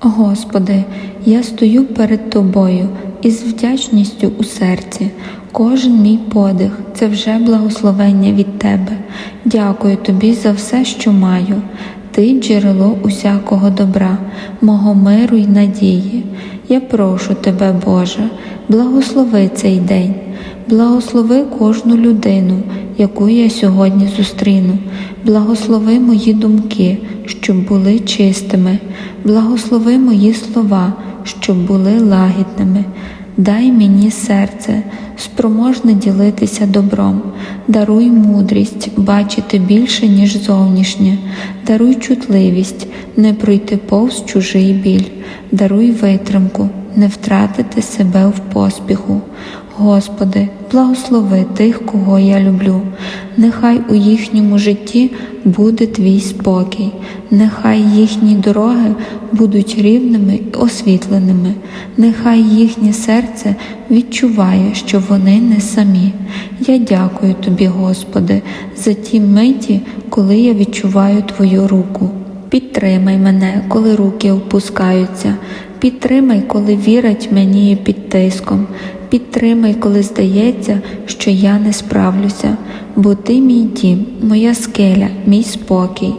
Господи, я стою перед Тобою із вдячністю у серці. Кожен мій подих це вже благословення від Тебе. Дякую Тобі за все, що маю. Ти джерело усякого добра, мого миру й надії. Я прошу Тебе, Боже, благослови цей день, благослови кожну людину, яку я сьогодні зустріну. Благослови мої думки, щоб були чистими, благослови мої слова, щоб були лагідними. Дай мені серце, спроможне ділитися добром, даруй мудрість бачити більше, ніж зовнішнє, даруй чутливість, не пройти повз чужий біль, даруй витримку, не втратити себе в поспіху. Господи, благослови тих, кого я люблю. Нехай у їхньому житті буде твій спокій, нехай їхні дороги будуть рівними і освітленими, нехай їхнє серце відчуває, що вони не самі. Я дякую тобі, Господи, за ті миті, коли я відчуваю Твою руку. Підтримай мене, коли руки опускаються, підтримай, коли вірять мені під тиском, підтримай, коли здається, що я не справлюся, бо ти мій дім, моя скеля, мій спокій.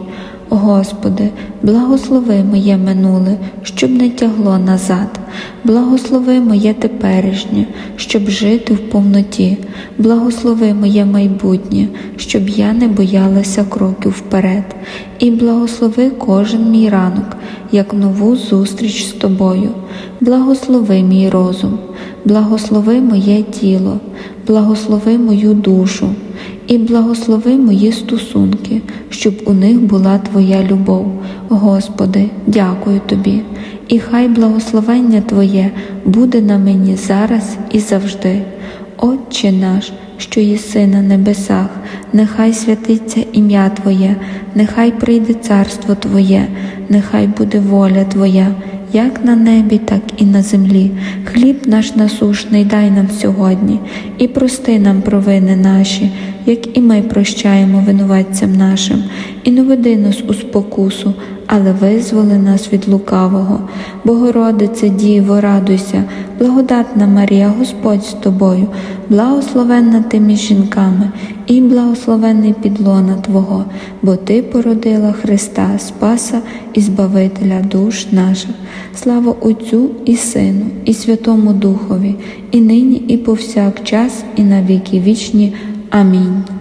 Господи, благослови моє минуле, щоб не тягло назад, благослови моє теперішнє, щоб жити в повноті, благослови моє майбутнє, щоб я не боялася кроків вперед, і благослови кожен мій ранок, як нову зустріч з тобою, благослови мій розум, благослови моє тіло, благослови мою душу і благослови мої стосунки, щоб у них була Твоя любов. Господи, дякую Тобі, і хай благословення Твоє буде на мені зараз і завжди. Отче наш, що єси на небесах, нехай святиться ім'я Твоє, нехай прийде царство Твоє, нехай буде воля Твоя, як на небі, так і на землі. Хліб наш насушний дай нам сьогодні, і прости нам провини наші, як і ми прощаємо винуватцям нашим, і не веди нас у спокусу, але визволи нас від лукавого. Богородице, Діво, радуйся, благодатна Марія, Господь з тобою, благословенна ти між жінками, і благословенний підлона Твого, бо Ти породила Христа, Спаса і Збавителя душ наших. Слава Отцю і Сину, і Святому Духові, і нині, і повсякчас, і на віки вічні. Амінь.